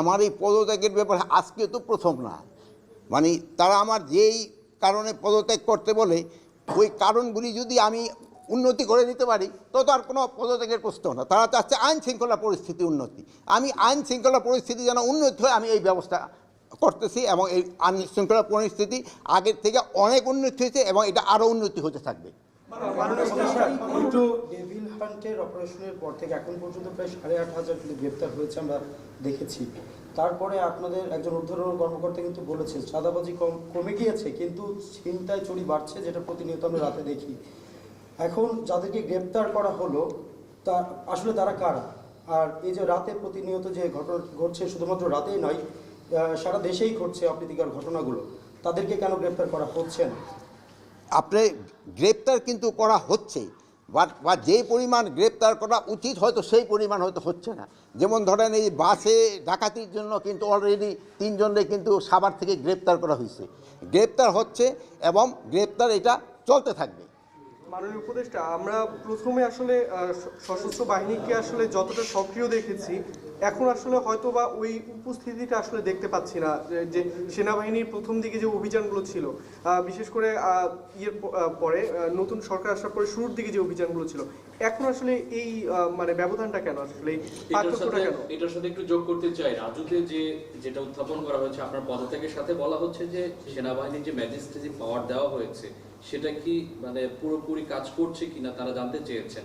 আমার এই পদত্যাগের ব্যাপারে আজকে তো প্রথম না। মানে তারা আমার যেই কারণে পদত্যাগ করতে বলে, ওই কারণগুলি যদি আমি উন্নতি করে দিতে পারি, তো আর কোনো পদত্যাগের প্রশ্ন না। তারা চাচ্ছে আইন শৃঙ্খলা পরিস্থিতি উন্নতি। আমি আইন শৃঙ্খলা পরিস্থিতি যেন উন্নতি হয়, আমি এই ব্যবস্থা করতেছি এবং এই আইন শৃঙ্খলা পরিস্থিতি আগের থেকে অনেক উন্নতি হয়েছে এবং এটা আরও উন্নতি হতে থাকবে। একটু অপারেশনের পর থেকে এখন পর্যন্ত প্রায় সাড়ে আট হাজার কিন্তু গ্রেপ্তার হয়েছে আমরা দেখেছি। তারপরে আপনাদের একজন ঊর্ধ্বতন কর্মকর্তা কিন্তু বলেছে, চাঁদাবাজি কম, কমে গিয়েছে, কিন্তু ছিনতাই চুরি বাড়ছে যেটা প্রতিনিয়ত আমরা রাতে দেখি। এখন যাদেরকে গ্রেপ্তার করা হলো, তা আসলে তারা কারা? আর এই যে রাতে প্রতিনিয়ত যে ঘটনা ঘটছে, শুধুমাত্র রাতেই নয় সারা দেশেই ঘটছে অপ্রীতিকর ঘটনাগুলো। তাদেরকে কেন গ্রেপ্তার করা হচ্ছে না? আপনি গ্রেপ্তার কিন্তু করা হচ্ছে বা যে পরিমাণ গ্রেপ্তার করা উচিত, হয়তো সেই পরিমাণ হয়তো হচ্ছে না। যেমন ধরেন এই বাসে ডাকাতির জন্য কিন্তু অলরেডি তিনজনকে কিন্তু সাবার থেকে গ্রেপ্তার করা হয়েছে। গ্রেপ্তার হচ্ছে এবং গ্রেপ্তার এটা চলতে থাকবে। মাননীয় উপদেষ্টা, আমরা প্রথমে আসলে সশস্ত্র বাহিনীকে আসলে যতটা সক্রিয় দেখেছি এখন আসলে হয়তো বা ওই উপস্থিতিটা আসলে দেখতে পাচ্ছি না যে- সেনাবাহিনীর প্রথম দিকে যে অভিযানগুলো ছিল বিশেষ করে ইয়ের পরে নতুন সরকার আসার পরে শুরুর দিকে যে অভিযানগুলো ছিল এখন আসলে এই মানে ব্যবধানটা কেন? আসলে এটার পার্থক্যটা সাথে কেন? এটার সাথে একটু যোগ করতে চাই। রাজুতে যে যেটা উত্থাপন করা হয়েছে আপনার পদত্যাগের সাথে বলা হচ্ছে যে সেনাবাহিনীর যে ম্যাজিস্ট্রেসি পাওয়ার দেওয়া হয়েছে সেটা কি মানে পুরোপুরি কাজ করছে কিনা তারা জানতে চেয়েছেন।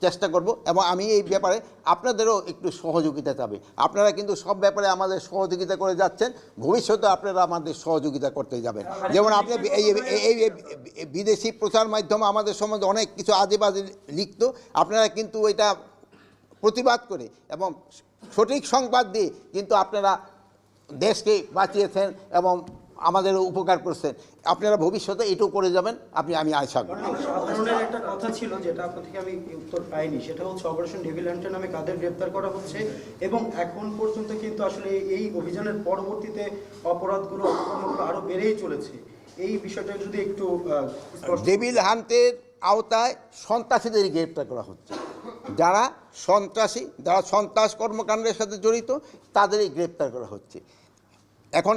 চেষ্টা করব এবং আমি এই ব্যাপারে আপনাদেরও একটু সহযোগিতা চাবে। আপনারা কিন্তু সব ব্যাপারে আমাদের সহযোগিতা করে যাচ্ছেন, ভবিষ্যতে আপনারা আমাদের সহযোগিতা করতে যাবেন। যেমন আপনি এই এই- বিদেশি প্রচার মাধ্যম আমাদের সম্বন্ধে অনেক কিছু আজে বাজে লিখত, আপনারা কিন্তু এটা প্রতিবাদ করে এবং সঠিক সংবাদ দিয়ে কিন্তু আপনারা দেশকে বাঁচিয়েছেন এবং আমাদের উপকার করছেন। আপনারা ভবিষ্যতে এটাও করে যাবেন আপনি আমি আশা করি। একটা কথা ছিল যেটা আপনার থেকে আমি উত্তর পাইনি সেটা হচ্ছে অপারেশন ডেভিল হান্টার নামে কাদের গ্রেপ্তার করা হচ্ছে এবং এখন পর্যন্ত কিন্তু আসলে এই অভিযানের পরবর্তীতে অপরাধগুলো অপকর্মগুলো আরও বেড়েই চলেছে। এই বিষয়টা যদি একটু ডেভিল হান্টের আওতায় সন্ত্রাসীদের গ্রেপ্তার করা হচ্ছে। যারা সন্ত্রাসী যারা সন্ত্রাস কর্মকাণ্ডের সাথে জড়িত তাদেরই গ্রেপ্তার করা হচ্ছে। এখন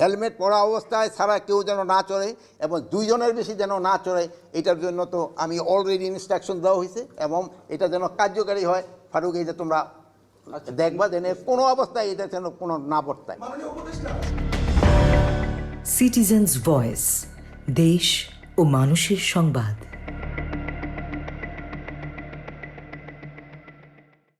হেলমেট পরা অবস্থায় ছাড়া কেউ যেন না চড়ে এবং দুইজনের বেশি যেন না চড়ে এটার জন্য তো আমি অলরেডি ইনস্ট্রাকশন দেওয়া হয়েছে এবং এটা যেন কার্যকারী হয়। ফারুক এটা তোমরা দেখবা যেন কোনো অবস্থায় এটা যেন কোনো না বর্তায়। সিটিজেন্স ভয়েস দেশ ও মানুষের সংবাদ।